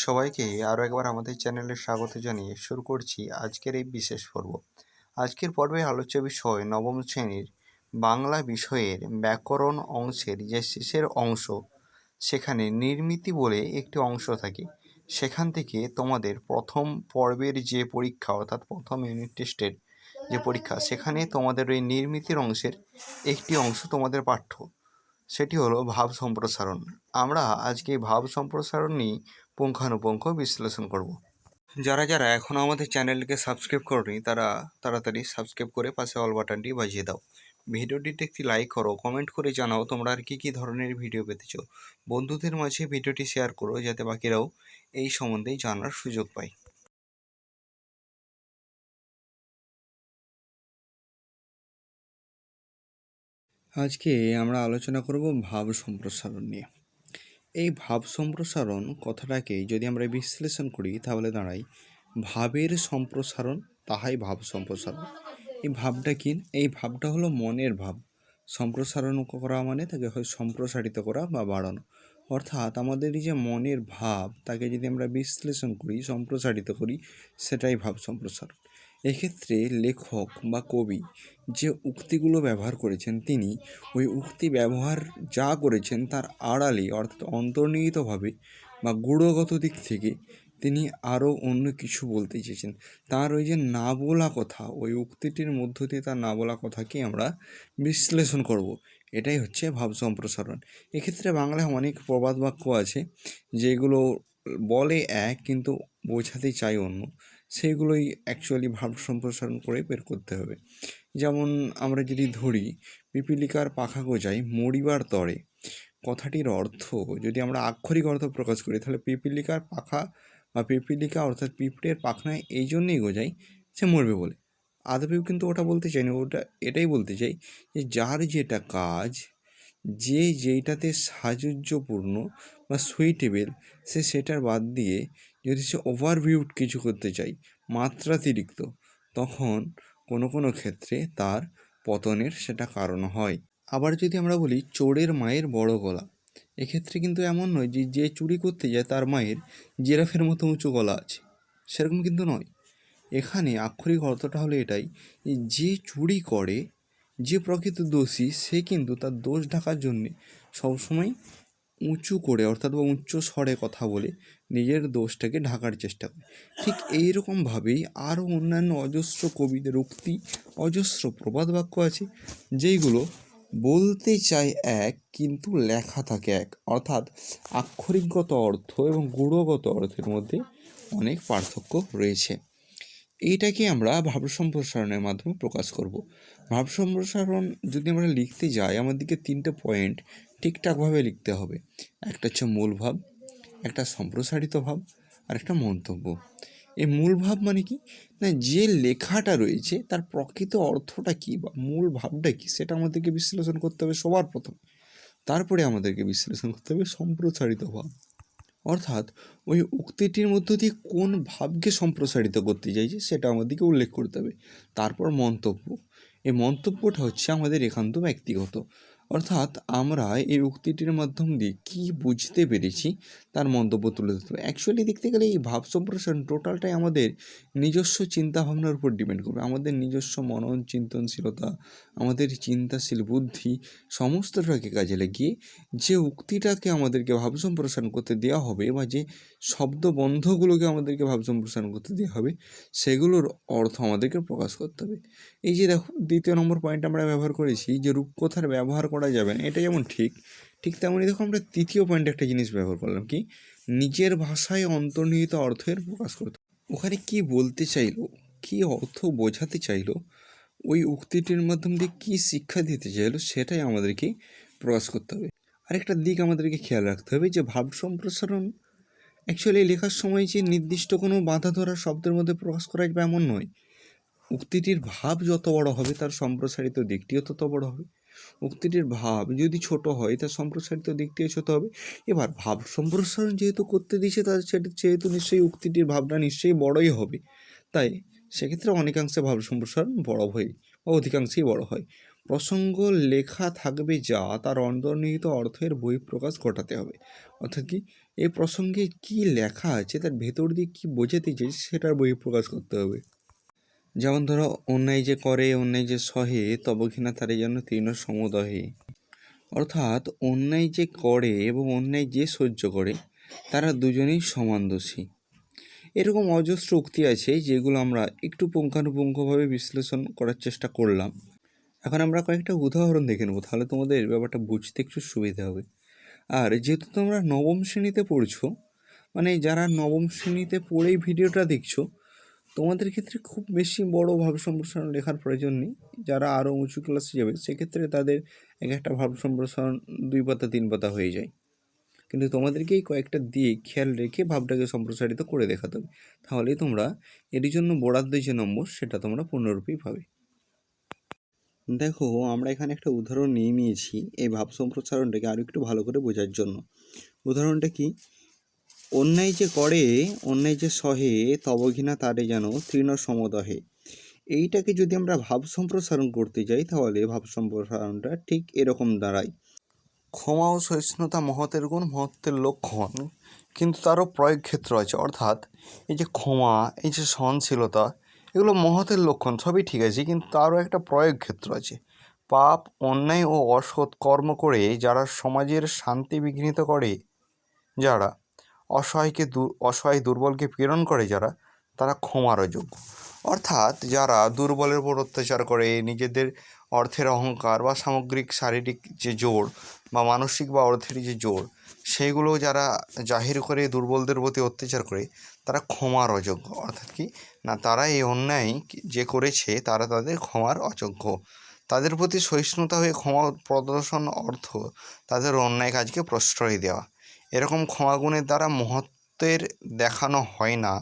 সবাইকে আরও একবার আমাদের চ্যানেলে স্বাগত জানিয়ে শুরু করছি আজকের এই বিশেষ পর্ব। আজকের পর্বে আলোচ্য বিষয় নবম শ্রেণির বাংলা বিষয়ের ব্যাকরণ অংশের যে শেষের অংশ, সেখানে নির্মিতি বলে একটি অংশ থাকে। সেখান থেকে তোমাদের প্রথম পর্বের যে পরীক্ষা, অর্থাৎ প্রথম ইউনিট টেস্টের যে পরীক্ষা, সেখানে তোমাদের ওই নির্মিতির অংশের একটি অংশ তোমাদের পাঠ্য। সেটি হলো ভাব সম্প্রসারণ। আমরা আজকে ভাব সম্প্রসারণ নিয়ে পুঙ্খানুপুঙ্খ বিশ্লেষণ করব। যারা যারা এখনও আমাদের চ্যানেলকে সাবস্ক্রাইব করনি, তারা তাড়াতাড়ি সাবস্ক্রাইব করে পাশে অল বাটনটি বাজিয়ে দাও। ভিডিওটিতে একটি লাইক করো, কমেন্ট করে জানাও তোমরা আর কী কী ধরনের ভিডিও পেতে চাও বন্ধুদের মাঝে ভিডিওটি শেয়ার করো, যাতে বাকিরাও এই সম্বন্ধে জানার সুযোগ পায়। আজকে আমরা আলোচনা করব ভাব সম্প্রসারণ নিয়ে। এই ভাব সম্প্রসারণ কথাটাকে যদি আমরা বিশ্লেষণ করি, তাহলে দাঁড়াই। ভাবের সম্প্রসারণ, তাহাই ভাব সম্প্রসারণ। এই ভাবটা কি? এই ভাবটা হলো মনের ভাব। সম্প্রসারণ করা মানে তাকে হয় সম্প্রসারিত করা বা বাড়ানো। অর্থাৎ আমাদের যে মনের ভাব, তাকে যদি আমরা বিশ্লেষণ করি, সম্প্রসারিত করি, সেটাই ভাব সম্প্রসারণ। এক্ষেত্রে লেখক বা কবি যে উক্তিগুলো ব্যবহার করেছেন তিনি, ওই উক্তি ব্যবহার যা করেছেন তার আড়ালে, অর্থাৎ অন্তর্নিহিতভাবে বা গুণগত দিক থেকে তিনি আরও অন্য কিছু বলতে চেয়েছেন। তার ওই যে না বলা কথা, ওই উক্তিটির মধ্য দিয়ে তার না বলা কথাকে আমরা বিশ্লেষণ করব। এটাই হচ্ছে ভাব সম্প্রসারণ। এক্ষেত্রে বাংলায় অনেক প্রবাদ বাক্য আছে যেগুলো বলে এক কিন্তু বোঝাতে চাই অন্য। সেইগুলোই অ্যাকচুয়ালি ভাব সম্প্রসারণ করে বের করতে হবে। যেমন আমরা যদি ধরি, পিপিলিকার পাখা গোজাই মরিবার তরে কথাটির অর্থ, যদি আমরা আক্ষরিক অর্থ প্রকাশ করি, তাহলে পিপিলিকার পাখা বা পিপিলিকা অর্থাৎ পিঁপড়ের পাখনায় এই জন্যেই গোজাই সে মরবে বলে। আদবেও কিন্তু ওটা বলতে চাই না, ওটা এটাই বলতে চাই যে যার যেটা কাজ, যে যেইটাতে সাহায্যপূর্ণ বা সুইটেবেল সে সেটার বাদ দিয়ে যদি সে ওভারভিউড কিছু করতে চাই মাত্রাতিরিক্ত, তখন কোনো কোনো ক্ষেত্রে তার পতনের সেটা কারণ হয়। আবার যদি আমরা বলি চোরের মায়ের বড় গলা, এক্ষেত্রে কিন্তু এমন নয় যে যে চুরি করতে যায় তার মায়ের জিরাফের মতো উঁচু গলা আছে। সেরকম কিন্তু নয়। এখানে আক্ষরিক অর্থটা হলো এটাই, যে চুরি করে, যে প্রকৃত দোষী, সে কিন্তু তার দোষ ঢাকার জন্যে সবসময় উঁচু করে, অর্থাৎ বা উচ্চ স্বরে কথা বলে নিজের দোষটাকে ঢাকার চেষ্টা করে। ঠিক এই এইরকমভাবেই আরও অন্যান্য অজস্র কবিদের উক্তি, অজস্র প্রবাদ বাক্য আছে, যেইগুলো বলতে চায় এক, কিন্তু লেখা থাকে এক। অর্থাৎ আক্ষরিকগত অর্থ এবং গুণগত অর্থের মধ্যে অনেক পার্থক্য রয়েছে। এইটাকে আমরা ভাব সম্প্রসারণের মাধ্যমে প্রকাশ করব। ভাব সম্প্রসারণ যদি আমরা লিখতে যাই আমাদেরকে তিনটে পয়েন্ট ঠিকঠাকভাবে লিখতে হবে। একটা হচ্ছে মূল ভাব, একটা সম্প্রসারিত ভাব, আর একটা মন্তব্য। এই মূল ভাব মানে কি? না, যে লেখাটা রয়েছে, তার প্রকৃত অর্থটা কী বা মূল ভাবটা কী, সেটা আমাদেরকে বিশ্লেষণ করতে হবে সবার প্রথম। তারপরে আমাদেরকে বিশ্লেষণ করতে হবে সম্প্রসারিত ভাব। অর্থাৎ ওই উক্তিটির মধ্য দিয়ে কোন ভাবকে সম্প্রসারিত করতে চাইছে সেটা আমাদেরকে উল্লেখ করতে হবে। তারপর মন্তব্য। এই মন্তব্যটা হচ্ছে আমাদের একান্ত ব্যক্তিগত। অর্থাৎ আমরা এই উক্তিটির মাধ্যম দিয়ে কী বুঝতে পেরেছি তার মন্তব্য তুলে ধরতে হবে। অ্যাকচুয়ালি দেখতে গেলে এই ভাব সম্প্রসারণ টোটালটাই আমাদের নিজস্ব চিন্তাভাবনার উপর ডিপেন্ড করবে। আমাদের নিজস্ব মনন চিন্তনশীলতা আমাদের চিন্তাশীল বুদ্ধি সমস্তটাকে কাজে লাগিয়ে যে উক্তিটাকে আমাদেরকে ভাব সম্প্রসারণ করতে দেওয়া হবে বা যে শব্দবন্ধগুলোকে আমাদেরকে ভাব সম্প্রসারণ করতে দেওয়া হবে, সেগুলোর অর্থ আমাদেরকে প্রকাশ করতে হবে। এই যে দেখো, দ্বিতীয় নম্বর পয়েন্ট আমরা ব্যবহার করেছি যে রূপকথার ব্যবহার করা যাবে না এটা যেমন ঠিক ঠিক তেমনই দেখো আমরা তৃতীয় পয়েন্টে একটা জিনিস ব্যবহার করলাম কি? নিজের ভাষায় অন্তর্নিহিত অর্থের প্রকাশ করতে। ওখানে কি বলতে চাইলো, কি অর্থ বোঝাতে চাইলো, ওই উক্তিটির মাধ্যম দিয়ে কী শিক্ষা দিতে চাইলো, সেটাই আমাদেরকে প্রকাশ করতে হবে। আরেকটা দিক আমাদেরকে খেয়াল রাখতে হবে যে ভাব সম্প্রসারণ অ্যাকচুয়ালি লেখার সময় যে নির্দিষ্ট কোনো বাধা ধরা শব্দের মধ্যে প্রকাশ করা যাবে এমন নয়। উক্তিটির ভাব যত বড় হবে, তার সম্প্রসারিত দিকটিও তত বড় হবে। উক্তিটির ভাব যদি ছোট হয়, তার সম্প্রসারিত দিকটিও ছোট হবে। এবার ভাব সম্প্রসারণ যেহেতু করতে দিয়েছে, তার সেটা যেহেতু নিশ্চয়ই উক্তিটির ভাবনা নিশ্চয়ই বড়ই হবে। তাই সেক্ষেত্রে অনেকাংশে ভাব সম্প্রসারণ বড় হয় বা অধিকাংশেই বড় হয়। প্রসঙ্গ লেখা থাকবে যা তার অন্তর্নিহিত অর্থের বই প্রকাশ ঘটাতে হবে। অর্থাৎ কি এই প্রসঙ্গে কি লেখা আছে, তার ভেতর দিয়ে কী বোঝাতে চাইছে সেটার বই প্রকাশ করতে হবে। যেমন ধরো, অন্যায় যে করে, অন্যায় যে সহে, তব তবঘিনা তারে জন্য তৃণ সমদহে। অর্থাৎ, অন্যায় যে করে এবং অন্যায় যে সহ্য করে, তারা দুজনেই সমান দোষী। এরকম অজস্র উক্তি আছে, যেগুলো আমরা একটু পুঙ্খানুপুঙ্খভাবে বিশ্লেষণ করার চেষ্টা করলাম। এখন আমরা কয়েকটা উদাহরণ দেখে নেব, তাহলে তোমাদের ব্যাপারটা বুঝতে একটু সুবিধা হবে। আর যেহেতু তোমরা নবম শ্রেণীতে পড়ছো মানে যারা নবম শ্রেণীতে পড়েই ভিডিওটা দেখছ তোমাদের ক্ষেত্রে খুব বেশি বড় ভাব সম্প্রসারণ লেখার প্রয়োজন নেই। যারা আরও উঁচু ক্লাসে যাবে, সেক্ষেত্রে তাদের এক একটা ভাব সম্প্রসারণ দুই পাতা, তিন পাতা হয়ে যায়। কিন্তু তোমাদেরকে এই কয়েকটা দিক খেয়াল রেখে ভাবটাকে সম্প্রসারিত করে দেখাতে হবে। তাহলেই তোমরা এর জন্য বরাদ্দ যে নম্বর, সেটা তোমরা পূর্ণরূপেই পাবে। দেখো, আমরা এখানে একটা উদাহরণ নিয়ে নিয়েছি এই ভাব সম্প্রসারণটাকে আরও একটু ভালো করে বোঝার জন্য। উদাহরণটা কি? অন্যায় যে করে, অন্যায় যে সহে তবঘিনা তারে যেন তৃণ সমদহে। এইটাকে যদি আমরা ভাব সম্প্রসারণ করতে যাই, তাহলে ভাব সম্প্রসারণটা ঠিক এরকম দাঁড়ায়। ক্ষমা ও সহিষ্ণুতা মহতের গুণ, মহত্বের লক্ষণ, কিন্তু তারও প্রয়োগ ক্ষেত্র আছে। অর্থাৎ এই যে ক্ষমা, এই যে সহনশীলতা, এগুলো মহতের লক্ষণ, সবই ঠিক আছে, কিন্তু তারও একটা প্রয়োগ ক্ষেত্র আছে। পাপ, অন্যায় ও অসৎ কর্ম করে যারা সমাজের শান্তি বিঘ্নিত করে, যারা অসহায়কে অসহায় দুর্বলকে পীড়ন করে যারা, তারা ক্ষমার যোগ্য। অর্থাৎ যারা দুর্বলের উপর অত্যাচার করে, নিজেদের অর্থের অহংকার বা সামগ্রিক শারীরিক যে জোর বা মানসিক বা অর্থের যে জোর সেইগুলো যারা জাহির করে দুর্বলদের প্রতি অত্যাচার করে, তারা ক্ষমার অযোগ্য অর্থাৎ কি? না, তারা এই অন্যায় যে করেছে, তারা তাদের ক্ষমার অযোগ্য। তাদের প্রতি সহিষ্ণুতা হয়ে ক্ষমা, প্রদর্শন অর্থ তাদের অন্যায় কাজকে প্রশ্রয় দেওয়া। এরকম ক্ষমাগুণের দ্বারা মহত্বের দেখানো হয় না।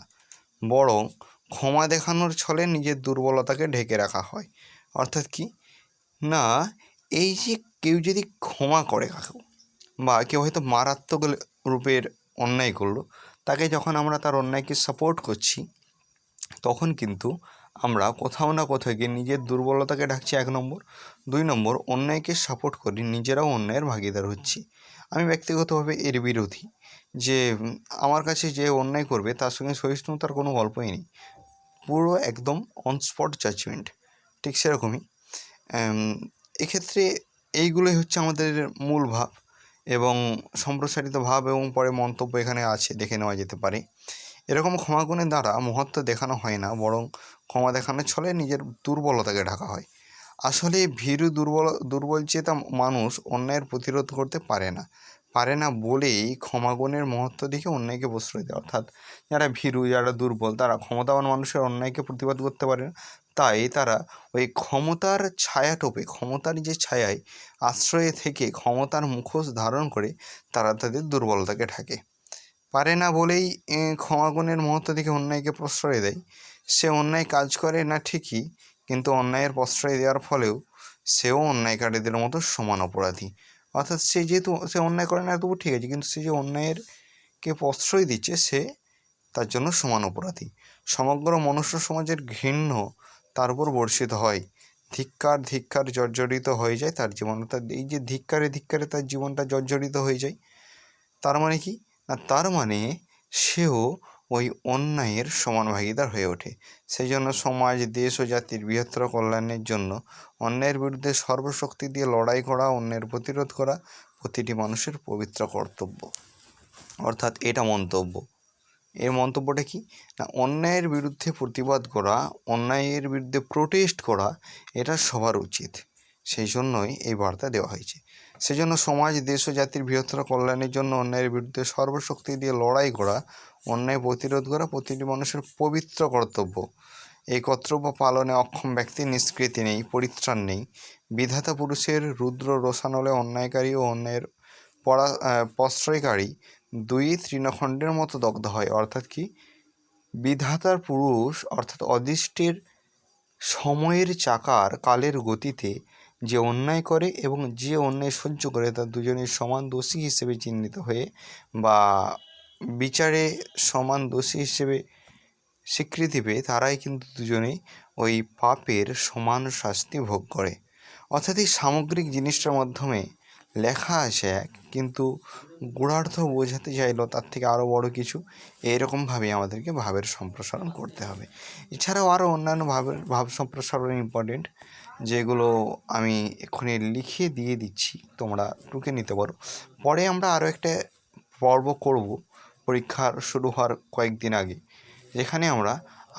বরং ক্ষমা দেখানোর ছলে নিজের দুর্বলতাকে ঢেকে রাখা হয়। অর্থাৎ কি? না, এই যে কেউ যদি ক্ষমা করে কাকেও বা কেউ হয়তো মারাত্মক রূপের অন্যায় করল, তাকে যখন আমরা তার অন্যায়কে সাপোর্ট করছি, তখন কিন্তু আমরা কোথাও না কোথাও গিয়ে নিজের দুর্বলতাকে ঢাকছি এক নম্বর। দুই নম্বর, অন্যায়কে সাপোর্ট করি, নিজেরাও অন্যায়ের ভাগিদার হচ্ছি। আমি ব্যক্তিগতভাবে এর বিরোধী। যে আমার কাছে যে অন্যায় করবে, তার সঙ্গে সহিষ্ণুতার কোনো গল্পই নেই। পুরো একদম অন স্পট জাজমেন্ট ঠিক সেরকমই। এক্ষেত্রে এইগুলোই হচ্ছে আমাদের মূল ভাব এবং সম্প্রসারিত ভাব এবং পরে মন্তব্য এখানে আছে, দেখে নেওয়া যেতে পারে। এরকম ক্ষমাগুণের দ্বারা মহত্ব দেখানো হয় না, বরং ক্ষমা দেখানোর ছলে নিজের দুর্বলতাকে ঢাকা হয়। আসলে ভীরু দুর্বল দুর্বল চেতা মানুষ অন্যায়ের প্রতিরোধ করতে পারে না। পারে না বলেই ক্ষমাগুণের মহত্ব দেখে অন্যায়কে প্রশ্রয় দেয়। অর্থাৎ যারা ভীরু, যারা দুর্বল, তারা ক্ষমতাবান মানুষের অন্যায়কে প্রতিবাদ করতে পারে না। তাই তারা ওই ক্ষমতার ছায়া টোপে, ক্ষমতার যে ছায়ায় আশ্রয়ে থেকে ক্ষমতার মুখোশ ধারণ করে তারা তাদের দুর্বলতাকে ঢাকে। পারে না বলেই ক্ষমাগুণের মহত্ব দেখে অন্যায়কে প্রশ্রয় দেয়। সে অন্যায় কাজ করে না ঠিকই, কিন্তু অন্যায়ের প্রশ্রয় দেওয়ার ফলেও সেও অন্যায়কারীদের মতো সমান অপরাধী। অর্থাৎ সে যেহেতু, সে অন্যায় করে না তবু ঠিক আছে, কিন্তু সে যে অন্যায়ের কে প্রশ্রয় দিচ্ছে, সে তার জন্য সমান অপরাধী। সমগ্র মনুষ্য সমাজের ঘৃণ্য তার উপর বর্ষিত হয়। ধিক্কার ধিক্কার জর্জরিত হয়ে যায় তার জীবন। অর্থাৎ এই যে ধিক্কারে ধিক্কারে তার জীবনটা জর্জরিত হয়ে যায়, তার মানে কি? তার মানে সেও ওই অন্যায়ের সমান ভাগিদার হয়ে ওঠে। সেই জন্য সমাজ, দেশ ও জাতির বৃহত্তর কল্যাণের জন্য অন্যায়ের বিরুদ্ধে সর্বশক্তি দিয়ে লড়াই করা অন্যের প্রতিরোধ করা প্রতিটি মানুষের পবিত্র কর্তব্য। অর্থাৎ এটা মন্তব্য। এর মন্তব্যটা কি? না, অন্যায়ের বিরুদ্ধে প্রতিবাদ করা, অন্যায়ের বিরুদ্ধে প্রোটেস্ট করা, এটা সবার উচিত। সেই জন্যই এই বার্তা দেওয়া হয়েছে। সেজন্য সমাজ, দেশ ও জাতির বৃহত্তর কল্যাণের জন্য অন্যায়ের বিরুদ্ধে সর্বশক্তি দিয়ে লড়াই করা, অন্যায় প্রতিরোধ করা প্রতিটি মানুষের পবিত্র কর্তব্য। এই কর্তব্য পালনে অক্ষম ব্যক্তির নিষ্কৃতি নেই, পরিত্রাণ নেই। বিধাতা পুরুষের রুদ্র রোশানলে অন্যায়কারী ও অন্যায়ের পরা প্রশ্রয়কারী দুই তৃণখণ্ডের মতো দগ্ধ হয়। অর্থাৎ কি? বিধাতার পুরুষ, অর্থাৎ অদৃষ্টের সময়ের চাকার কালের গতিতে যে অন্যায় করে এবং যে অন্যায় সহ্য করে তার দুজনের সমান দোষী হিসেবে চিহ্নিত হয়ে বা বিচারে সমান দোষী হিসেবে স্বীকৃতি পেয়ে তারাই কিন্তু দুজনেই ওই পাপের সমান শাস্তি ভোগ করে। অর্থাৎ এই সামগ্রিক জিনিসটার মাধ্যমে লেখা আছে এক, কিন্তু গূঢ়ার্থ বোঝাতে চাইলো তার থেকে আরও বড় কিছু এইরকমভাবেই আমাদেরকে ভাবের সম্প্রসারণ করতে হবে। এছাড়াও আরও অন্যান্য ভাবের, ভাব সম্প্রসারণ ইম্পর্টেন্ট যেগুলো আমি এক্ষুনি লিখে দিয়ে দিচ্ছি, তোমরা টুকে নিতে পারো। পরে আমরা আরও একটা পর্ব করব, পরীক্ষার শুরু হওয়ার কয়েকদিন আগে, যেখানে আমরা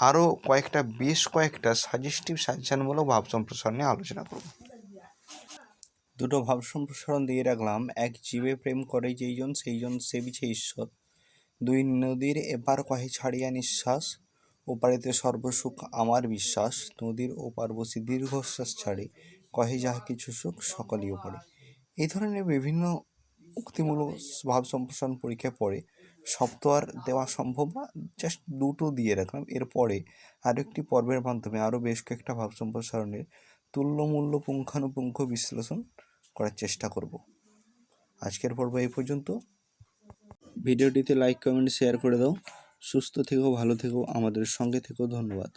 আরও কয়েকটা, বেশ কয়েকটা সাজেস্টিভ সাজেশনমূলক ভাব সম্প্রসারণ নিয়ে আলোচনা করব। দুটো ভাব সম্প্রসারণ দিয়ে রাখলাম। এক জীবে প্রেম করে যেইজন, সেইজন সেবিছে ঈশ্বর। দুই নদীর এপার কহে ছাড়িয়া নিঃশ্বাস, ওপারেতে সর্বসুখ আমার বিশ্বাস। নদীর ওপার বসে দীর্ঘশ্বাস ছাড়ে, কহে যাহা কিছু সুখ, সকলই ওপারে এই ধরনের বিভিন্ন উক্তিমূলক ভাব সম্প্রসারণ পরীক্ষায় পড়ে তো আর দেওয়া সম্ভব না জাস্ট দুটো দিয়ে রাখলাম। এরপরে আরও আরেকটি পর্বের মাধ্যমে আরও বেশ কয়েকটা ভাব সম্প্রসারণের তুল্যমূল্য পুঙ্খানুপুঙ্খ বিশ্লেষণ করার চেষ্টা করব। আজকের পর্ব এই পর্যন্ত। ভিডিওটিতে লাইক কমেন্ট শেয়ার করে দাও। সুস্থ থেকো, ভালো থেকো। আমাদের সঙ্গে থেকো। ধন্যবাদ।